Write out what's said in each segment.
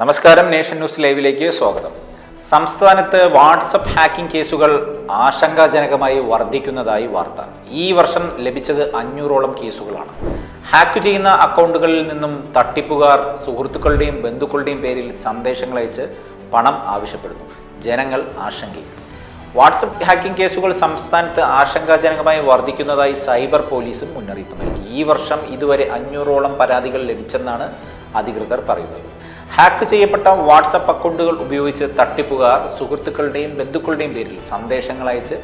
നമസ്കാരം nation news ലൈവിലേക്ക് സ്വാഗതം. സംസ്ഥാനത്ത് വാട്സപ്പ് ഹാക്കിംഗ് കേസുകൾ ആശങ്കാജനകമായി വർദ്ധിക്കുന്നതായി വാർത്ത. ഈ വർഷം ലഭിച്ചത് അഞ്ഞൂറോളം കേസുകളാണ്. ഹാക്ക് ചെയ്യുന്ന അക്കൗണ്ടുകളിൽ നിന്നും തട്ടിപ്പുകാർ സുഹൃത്തുക്കളുടെയും ബന്ധുക്കളുടെയും പേരിൽ സന്ദേശങ്ങൾ അയച്ച് പണം ആവശ്യപ്പെടുന്നു. ജനങ്ങൾ ആശങ്കയിൽ. വാട്സപ്പ് ഹാക്കിംഗ് കേസുകൾ സംസ്ഥാനത്ത് ആശങ്കാജനകമായി വർദ്ധിക്കുന്നതായി സൈബർ പോലീസും മുന്നറിയിപ്പ് നൽകി. ഈ വർഷം ഇതുവരെ അഞ്ഞൂറോളം പരാതികൾ ലഭിച്ചെന്നാണ് അധികൃതർ പറയുന്നത്. ഹാക്ക് ചെയ്യപ്പെട്ട വാട്സപ്പ് അക്കൗണ്ടുകൾ ഉപയോഗിച്ച് തട്ടിപ്പുകാർ സുഹൃത്തുക്കളുടെയും ബന്ധുക്കളുടെയും പേരിൽ സന്ദേശങ്ങൾ അയച്ച്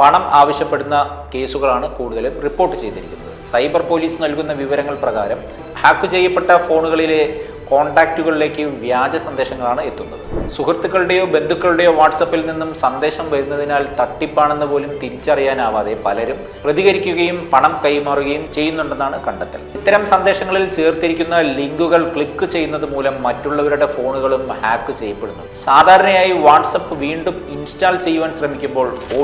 പണം ആവശ്യപ്പെടുന്ന കേസുകളാണ് കൂടുതലും റിപ്പോർട്ട് ചെയ്തിരിക്കുന്നത്. സൈബർ പോലീസ് നൽകുന്ന വിവരങ്ങൾ പ്രകാരം ഹാക്ക് ചെയ്യപ്പെട്ട ഫോണുകളിലെ കോൺടാക്റ്റുകളിലേക്ക് വ്യാജ സന്ദേശങ്ങളാണ് എത്തുന്നത്. സുഹൃത്തുക്കളുടെയോ ബന്ധുക്കളുടെയോ വാട്സപ്പിൽ നിന്നും സന്ദേശം വരുന്നതിനാൽ തട്ടിപ്പാണെന്ന് പോലും തിരിച്ചറിയാനാവാതെ പലരും പ്രതികരിക്കുകയും പണം കൈമാറുകയും ചെയ്യുന്നുണ്ടെന്നാണ് കണ്ടെത്തൽ. ഇത്തരം സന്ദേശങ്ങളിൽ ചേർത്തിരിക്കുന്ന ലിങ്കുകൾ ക്ലിക്ക് ചെയ്യുന്നത് മൂലം മറ്റുള്ളവരുടെ ഫോണുകളും ഹാക്ക് ചെയ്യപ്പെടുന്നു. സാധാരണയായി വാട്സപ്പ് വീണ്ടും ഇൻസ്റ്റാൾ ചെയ്യുവാൻ ശ്രമിക്കുമ്പോൾ ഒ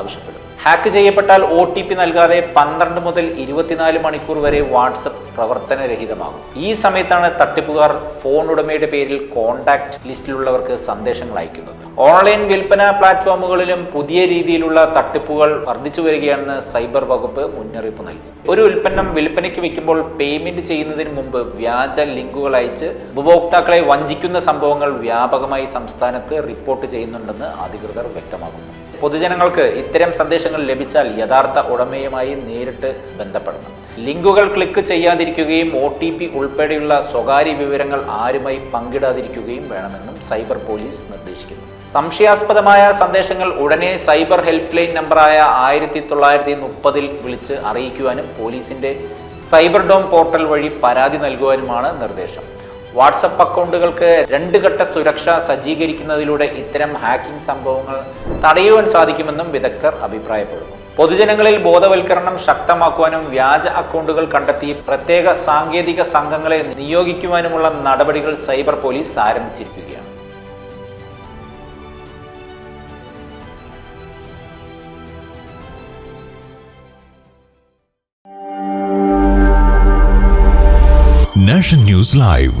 ആവശ്യപ്പെടും. ഹാക്ക് ചെയ്യപ്പെട്ടാൽ ഒ ടി പി നൽകാതെ പന്ത്രണ്ട് മുതൽ ഇരുപത്തിനാല് മണിക്കൂർ വരെ വാട്സപ്പ് പ്രവർത്തനരഹിതമാകും. ഈ സമയത്താണ് തട്ടിപ്പുകാർ ഫോൺ ഉടമയുടെ പേരിൽ കോണ്ടാക്ട് ലിസ്റ്റിലുള്ളവർക്ക് സന്ദേശങ്ങൾ അയക്കുന്നത്. ഓൺലൈൻ വിൽപ്പന പ്ലാറ്റ്ഫോമുകളിലും പുതിയ രീതിയിലുള്ള തട്ടിപ്പുകൾ വർദ്ധിച്ചു വരികയാണെന്ന് സൈബർ വകുപ്പ് മുന്നറിയിപ്പ് നൽകി. ഒരു ഉൽപ്പന്നം വിൽപ്പനയ്ക്ക് വെക്കുമ്പോൾ പേയ്മെന്റ് ചെയ്യുന്നതിന് മുമ്പ് വ്യാജ ലിങ്കുകൾ അയച്ച് ഉപഭോക്താക്കളെ വഞ്ചിക്കുന്ന സംഭവങ്ങൾ വ്യാപകമായി സംസ്ഥാനത്ത് റിപ്പോർട്ട് ചെയ്യുന്നുണ്ടെന്ന് അധികൃതർ വ്യക്തമാക്കുന്നു. പൊതുജനങ്ങൾക്ക് ഇത്തരം സന്ദേശങ്ങൾ ലഭിച്ചാൽ യഥാർത്ഥ ഉടമയുമായി നേരിട്ട് ബന്ധപ്പെടണം. ലിങ്കുകൾ ക്ലിക്ക് ചെയ്യാതിരിക്കുകയും ഒ ടി പി ഉൾപ്പെടെയുള്ള സ്വകാര്യ വിവരങ്ങൾ ആരുമായി പങ്കിടാതിരിക്കുകയും വേണമെന്നും സൈബർ പോലീസ് നിർദ്ദേശിക്കുന്നു. സംശയാസ്പദമായ സന്ദേശങ്ങൾ ഉടനെ സൈബർ ഹെൽപ്പ് ലൈൻ നമ്പറായ ആയിരത്തി തൊള്ളായിരത്തി മുപ്പതിൽ വിളിച്ച് അറിയിക്കുവാനും പോലീസിന്റെ സൈബർ ഡോം പോർട്ടൽ വഴി പരാതി നൽകുവാനുമാണ് നിർദ്ദേശം. വാട്സപ്പ് അക്കൗണ്ടുകൾക്ക് രണ്ട് ഘട്ട സുരക്ഷ സജ്ജീകരിക്കുന്നതിലൂടെ ഇത്തരം ഹാക്കിംഗ് സംഭവങ്ങൾ തടയുവാൻ സാധിക്കുമെന്നും വിദഗ്ധർ അഭിപ്രായപ്പെടുന്നു. പൊതുജനങ്ങളിൽ ബോധവൽക്കരണം ശക്തമാക്കുവാനും വ്യാജ അക്കൗണ്ടുകൾ കണ്ടെത്തി പ്രത്യേക സാങ്കേതിക സംഘങ്ങളെ നിയോഗിക്കുവാനുമുള്ള നടപടികൾ സൈബർ പോലീസ് ആരംഭിച്ചിരിക്കുകയാണ്. National news live